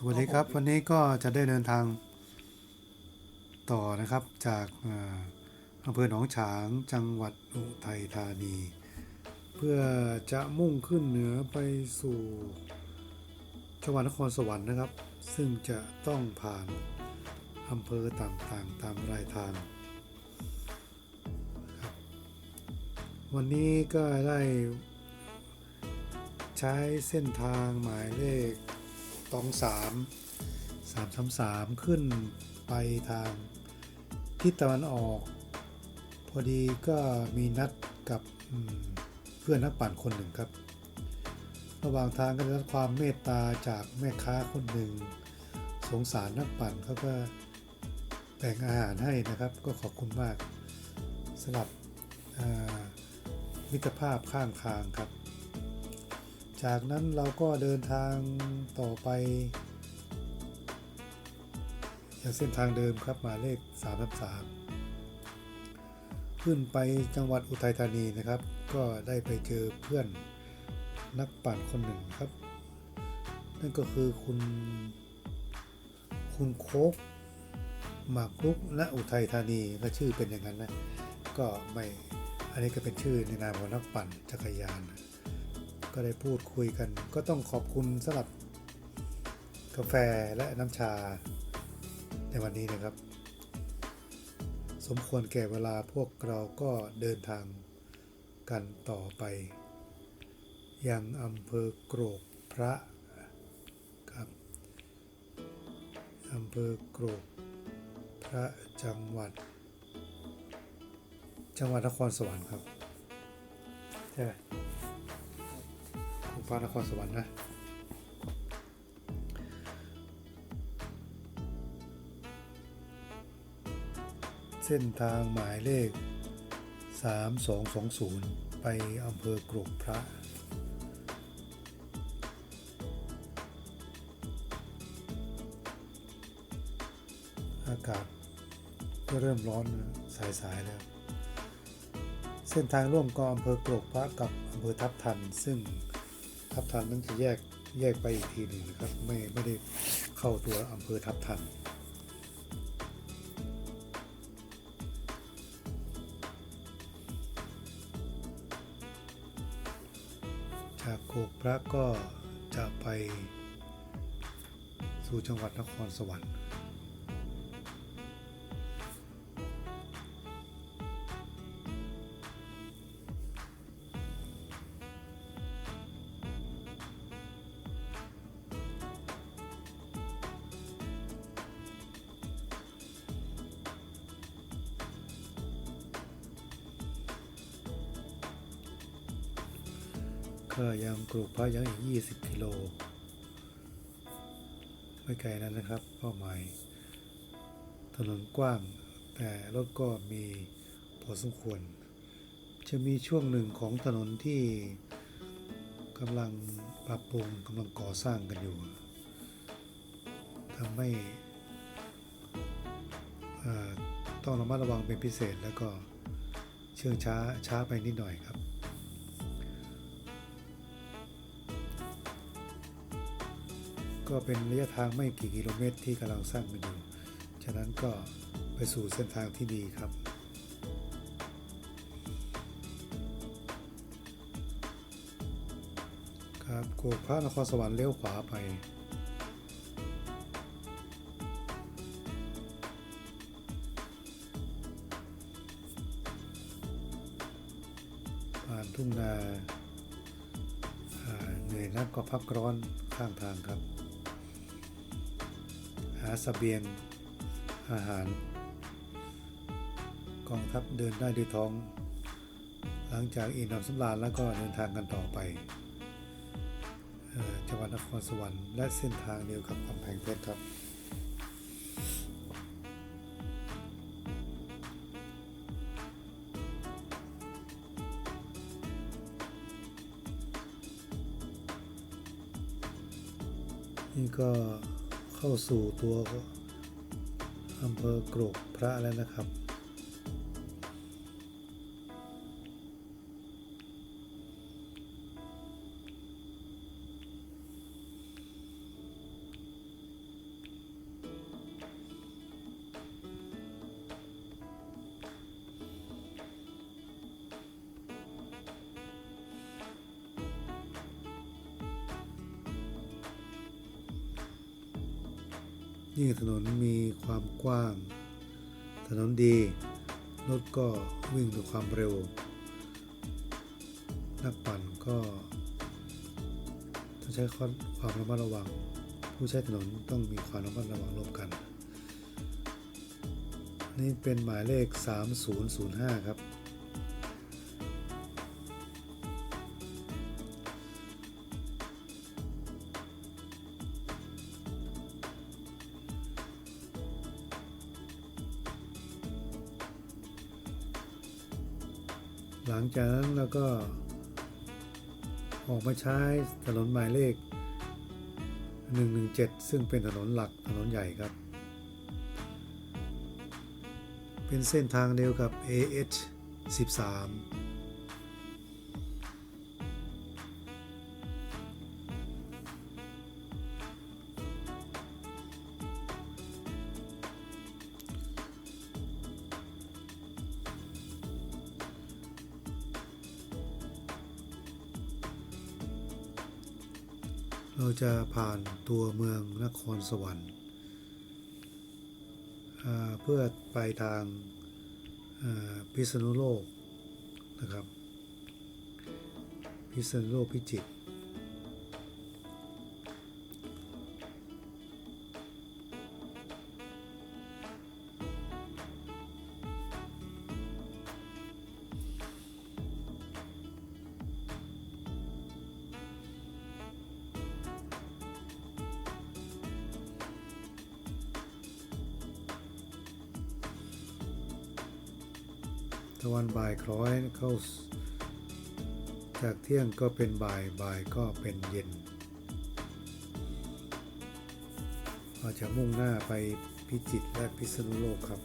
สวัสดีครับ วันนี้ก็จะได้เดินทางต่อนะครับจากอ่าอำเภอหนองฉางจังหวัดอุทัยธานี เพื่อจะมุ่งขึ้นเหนือไปสู่จังหวัดนครสวรรค์นะครับ ซึ่งจะต้องผ่านอำเภอต่างๆ ตามรายทางครับวันนี้ก็ได้ใช้เส้นทางหมายเลข ตองสามสามสามสามขึ้นไปทางทิศตะวันออก พอดีก็มีนัดกับเพื่อนนักปั่นคนหนึ่งครับ ระหว่างทางก็ได้รับความเมตตาจากแม่ค้าคนหนึ่ง สงสารนักปั่นเขาก็แบ่งอาหารให้นะครับ ก็ขอบคุณมากสำหรับมิตรภาพข้างทางครับ จากนั้นเราก็เดินทางต่อไปอย่างเส้นทางเดิมครับหมายเลข3 3 ขึ้นไปจังหวัดอุทัยธานีนะครับ ก็ได้ไปเจอเพื่อนนักปั่นคนหนึ่งครับ นั่นก็คือคุณคุณโคกหมากรุกและอุทัยธานีก็ชื่อเป็นอย่างนั้นนะ ก็ไม่ อันนี้ก็เป็นชื่อในนามของนักปั่นจักรยานนะ ก็ได้พูดคุยกัน ก็ต้องขอบคุณสำหรับกาแฟและน้ำชาในวันนี้นะครับ สมควรแก่เวลาพวกเราก็เดินทางกันต่อไป ยังอำเภอโกรกพระครับอำเภอโกรกพระจังหวัด จังหวัดนครสวรรค์ครับใช่ไหม ฟ้านครสวรรค์นะเส้นทางหมายเลข 3220 ไปอำเภอกรกพระ อากาศก็เริ่มร้อนสายๆแล้ว เส้นทางร่วมก็อำเภอกรกพระกับอำเภอทับทันซึ่ง ทับทันนั้นจะแยกแยกไปอีกทีหนึ่งนะครับไม่ไม่ได้เข้าตัวอำเภอทับทันจากโคกพระก็จะไปสู่จังหวัดนครสวรรค์ ก็ยังกรุพระยังอีก 20 กิโล ไม่ไกลนั้นนะครับ เป้าหมาย ถนนกว้าง แต่รถก็มีพอสมควร จะมีช่วงหนึ่งของถนนที่กำลังปรับปรุงกำลังก่อสร้างกันอยู่ทำให้ต้องระมัดระวังเป็นพิเศษแล้วก็เชื่องช้าช้าไปนิดหน่อยครับ ก็เป็นระยะทางไม่กี่กิโลเมตรที่กำลังสร้างกันอยู่ ฉะนั้นก็ไปสู่เส้นทางที่ดีครับครับโกกพระนครสวรรค์เลี้ยวขวาไป ผ่านทุ่งนาเหนื่อยนักก็พักร้อนข้างทางครับาสเสบียงอาหาร กองทัพเดินได้ด้วยท้อง หลังจากอิ่มหนำสำราญแล้วก็เดินทางกันต่อไปจังหวัดนครสวรรค์และเส้นทางเดียวกับกำแพงเพชรครับนี่ก็ เข้าสู่ตัวอำเภอกรกพระแล้วนะครับ ยิ่งถนนมีความกว้าง ถนนดี รถก็วิ่งด้วยความเร็ว นักปั่นก็ต้องใช้ความระมัดระวัง ผู้ใช้ถนนต้องมีความระมัดระวังร่วมกัน นี่เป็นหมายเลข 3005 ครับ หลังจากนั้นเราก็ ออกมาใช้ถนนหมายเลข 117 ซึ่งเป็นถนนหลักถนนใหญ่ครับ เป็นเส้นทางเดียวกับ AH 13 เราจะผ่านตัวเมืองนครสวรรค์เพื่อไปทางพิษณุโลกนะครับพิษณุโลกพิจิตร ตะวันบ่ายคล้อยเข้า จากเที่ยงก็เป็นบ่ายบ่ายก็เป็นเย็นเราจะมุ่งหน้าไปพิจิตรและพิษณุโลกครับ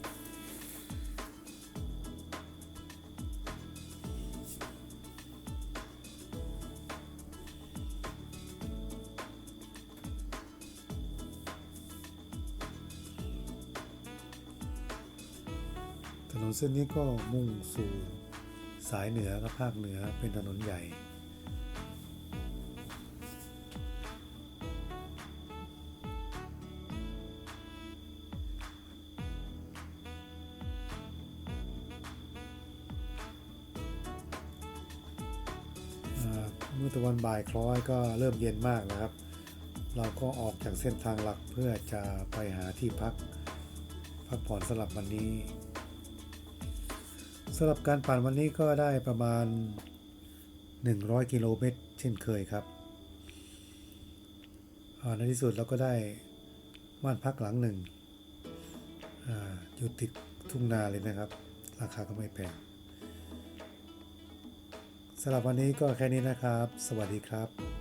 นนเส้นนี้ก็มุ่งสู่สายเหนือและภาคเหนือเป็นถนนใหญ่ เมื่อตะวันบ่ายคล้อยก็เริ่มเย็นมากนะครับ เราก็ออกจากเส้นทางหลักเพื่อจะไปหาที่พักพักผ่อนสำหรับวันนี้ สำหรับการปั่นวันนี้ก็ได้ประมาณ 100 กิโลเมตรเช่นเคยครับในที่สุดเราก็ได้บ้านพักหลังหนึ่งอาอยู่ติดทุ่งนาเลยนะครับ ราคาก็ไม่แพงสำหรับวันนี้ก็แค่นี้นะครับ สวัสดีครับ